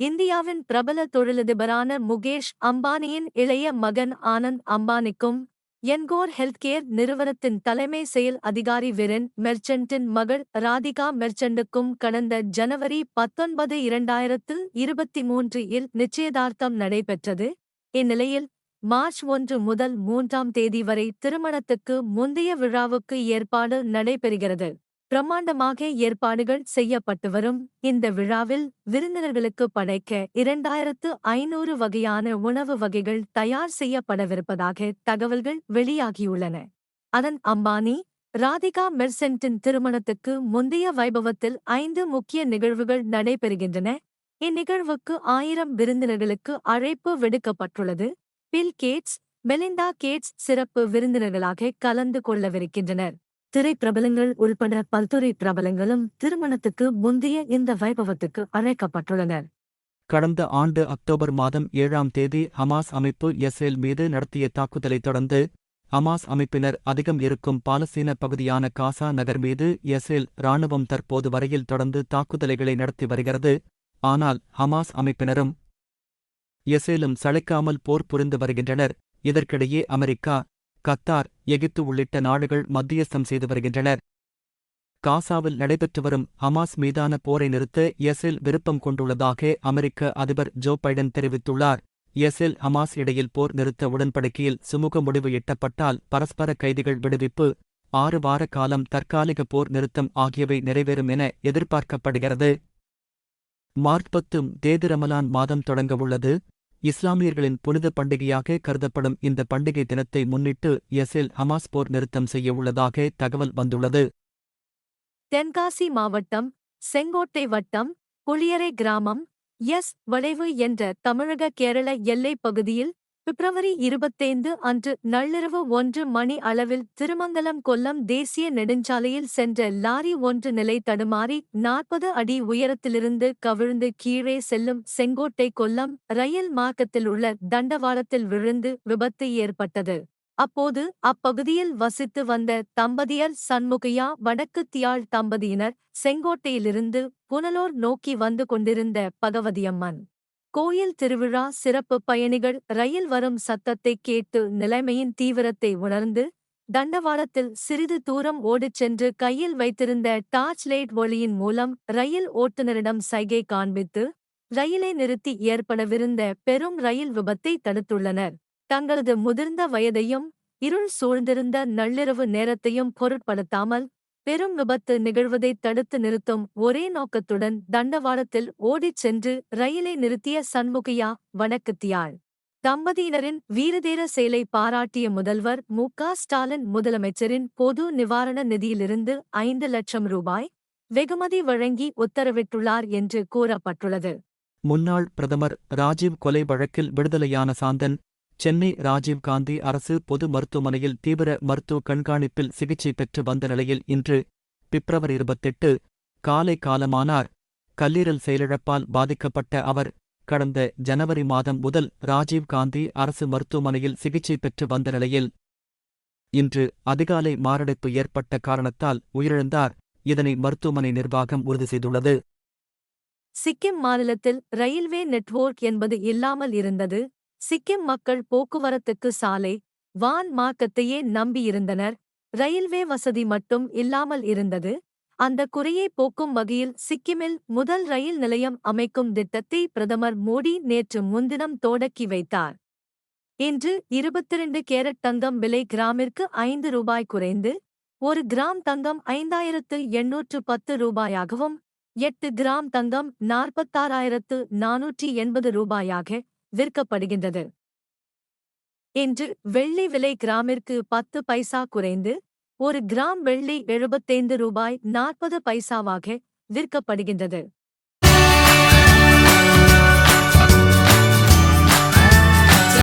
இந்தியாவின் பிரபல தொழிலதிபரான முகேஷ் அம்பானியின் இளைய மகன் ஆனந்த் அம்பானிக்கும் என்கோர் ஹெல்த்கேர் நிறுவனத்தின் தலைமை செயல் அதிகாரி விரன் மெர்ச்சன்ட்டின் மகள் ராதிகா மெர்ச்சண்டுக்கும் கடந்த ஜனவரி பத்தொன்பது இரண்டாயிரத்து இருபத்தி மூன்று இல் நிச்சயதார்த்தம் நடைபெற்றது. இந்நிலையில் மார்ச் ஒன்று முதல் மூன்றாம் தேதி வரை திருமணத்துக்கு முந்தைய விழாவுக்கு ஏற்பாடு நடைபெறுகிறது. பிரம்மாண்டமாக ஏற்பாடுகள் செய்யப்பட்டு வரும். இந்த விழாவில் விருந்தினர்களுக்கு படைக்க இரண்டாயிரத்து ஐநூறு வகையான உணவு வகைகள் தயார் செய்யப்படவிருப்பதாக தகவல்கள் வெளியாகியுள்ளன. அதன் அம்பானி ராதிகா மெர்சென்டின் திருமணத்துக்கு முந்தைய வைபவத்தில் ஐந்து முக்கிய நிகழ்வுகள் நடைபெறுகின்றன. இந்நிகழ்வுக்கு ஆயிரம் விருந்தினர்களுக்கு அழைப்பு விடுக்கப்பட்டுள்ளது. பில் கேட்ஸ் மெலிண்டா கேட்ஸ் சிறப்பு விருந்தினர்களாக கலந்து கொள்ளவிருக்கின்றனர். திரைப்பிரபலங்கள் உள்பட பல்துறை பிரபலங்களும் திருமணத்துக்கு முந்தைய இந்த வைபவத்துக்கு அழைக்கப்பட்டுள்ளனர். கடந்த ஆண்டு அக்டோபர் மாதம் ஏழாம் தேதி ஹமாஸ் அமைப்பு இஸ்ரேல் மீது நடத்திய தாக்குதலைத் தொடர்ந்து ஹமாஸ் அமைப்பினர் அதிகம் இருக்கும் பாலஸ்தீன பகுதியான காசா நகர் மீது இஸ்ரேல் இராணுவம் தற்போது வரையில் தொடர்ந்து தாக்குதலைகளை நடத்தி வருகிறது. ஆனால் ஹமாஸ் அமைப்பினரும் இஸ்ரேலும் சளைக்காமல் போர் புரிந்து வருகின்றனர். இதற்கிடையே அமெரிக்கா கத்தார் எகிப்து உள்ளிட்ட நாடுகள் மத்தியஸ்தம் செய்து வருகின்றனர். காசாவில் நடைபெற்று வரும் ஹமாஸ் மீதான போரை நிறுத்த இஸ்ரேல் விருப்பம் கொண்டுள்ளதாக அமெரிக்க அதிபர் ஜோ பைடன் தெரிவித்துள்ளார். இஸ்ரேல் ஹமாஸ் இடையில் போர் நிறுத்த உடன்படிக்கையில் சுமூக முடிவு எட்டப்பட்டால் பரஸ்பர கைதிகள் விடுவிப்பு ஆறு வார காலம் தற்காலிக போர் நிறுத்தம் ஆகியவை நிறைவேறும் என எதிர்பார்க்கப்படுகிறது. மார்ச் பத்தும் தேதி ரமலான் மாதம் தொடங்கவுள்ளது இஸ்லாமியர்களின் புனித பண்டிகையாக கருதப்படும் இந்த பண்டிகை தினத்தை முன்னிட்டு எஸ்எல் ஹமாஸ் போர் நிறுத்தம் செய்ய உள்ளதாக தகவல் வந்துள்ளது. தென்காசி மாவட்டம் செங்கோட்டை வட்டம் புளியரை கிராமம் எஸ் வளைவு என்ற தமிழக கேரள எல்லைப் பகுதியில் பிப்ரவரி இருபத்தைந்து அன்று நள்ளிரவு ஒன்று மணி அளவில் திருமங்கலம் கொல்லம் தேசிய நெடுஞ்சாலையில் சென்ற லாரி ஒன்று நிலை தடுமாறி நாற்பது அடி உயரத்திலிருந்து கவிழ்ந்து கீழே செல்லும் செங்கோட்டை கொல்லம் ரயில் மார்க்கத்தில் உள்ள தண்டவாளத்தில் விழுந்து விபத்து ஏற்பட்டது. அப்போது அப்பகுதியில் வசித்து வந்த தம்பதியர் சண்முகையா வடக்கு தியாழ் தம்பதியினர் செங்கோட்டையிலிருந்து புனலூர் நோக்கி வந்து கொண்டிருந்த பகவதியம்மன். கோயில் திருவிழா சிறப்பு பயணிகள் ரயில் வரும் சத்தத்தை கேட்டு நிலைமையின் தீவிரத்தை உணர்ந்து தண்டவாளத்தில் சிறிது தூரம் ஓடிச் சென்று கையில் வைத்திருந்த டார்ச் லைட் ஒளியின் மூலம் ரயில் ஓட்டுநரிடம் சைகை காண்பித்து ரயிலை நிறுத்தி ஏற்படவிருந்த பெரும் ரயில் விபத்தை தடுத்துள்ளனர். தங்களது முதிர்ந்த வயதையும் இருள் சூழ்ந்திருந்த நள்ளிரவு நேரத்தையும் பொருட்படுத்தாமல் பெரும் விபத்து நிகழ்வதைத் தடுத்து நிறுத்தும் ஒரே நோக்கத்துடன் தண்டவாளத்தில் ஓடிச் சென்று ரயிலை நிறுத்திய சண்முகையா வணக்கத்தியாள் தம்பதியினரின் வீரதீர செயலை பாராட்டிய முதல்வர் மு. ஸ்டாலின் முதலமைச்சரின் பொது நிவாரண நிதியிலிருந்து ஐந்து லட்சம் ரூபாய் வெகுமதி வழங்கி உத்தரவிட்டுள்ளார் என்று கூறப்பட்டுள்ளது. முன்னாள் பிரதமர் ராஜீவ் கொலை வழக்கில் விடுதலையான சாந்தன் சென்னை ராஜீவ் காந்தி அரசு பொது மருத்துவமனையில் தீவிர மருத்துவ கண்காணிப்பில் சிகிச்சை பெற்று வந்த நிலையில் இன்று பிப்ரவரி இருபத்தெட்டு காலை காலமானார். கல்லீரல் செயலிழப்பால் பாதிக்கப்பட்ட அவர் கடந்த ஜனவரி மாதம் முதல் ராஜீவ் காந்தி அரசு மருத்துவமனையில் சிகிச்சை பெற்று வந்த நிலையில் இன்று அதிகாலை மாரடைப்பு ஏற்பட்ட காரணத்தால் உயிரிழந்தார். இதனை மருத்துவமனை நிர்வாகம் உறுதி செய்துள்ளது. சிக்கிம் மாநிலத்தில் ரயில்வே நெட்வொர்க் என்பது இல்லாமல் இருந்தது. சிக்கிம் மக்கள் போக்குவரத்துக்கு சாலை வான் மார்க்கத்தையே நம்பியிருந்தனர் ரயில்வே வசதி மட்டும் இல்லாமல் இருந்தது. அந்த குறையை போக்கும் வகையில் சிக்கிமில் முதல் ரயில் நிலையம் அமைக்கும் திட்டத்தை பிரதமர் மோடி நேற்று முன்தினம் தொடக்கி வைத்தார். இன்று இருபத்திரண்டு கேரட் தங்கம் விலை கிராமிற்கு ஐந்து ரூபாய் குறைந்து ஒரு கிராம் தங்கம் ஐந்தாயிரத்து எண்ணூற்று பத்து ரூபாயாகவும் எட்டு கிராம் தங்கம் நாற்பத்தாறாயிரத்து நானூற்றி எண்பது ரூபாயாக விற்கப்படுகின்றது. இன்று வெள்ளி விலை கிராமிற்கு பத்து பைசா குறைந்து ஒரு கிராம் வெள்ளி எழுபத்தைந்து ரூபாய் நாற்பது பைசாவாக விற்கப்படுகின்றது.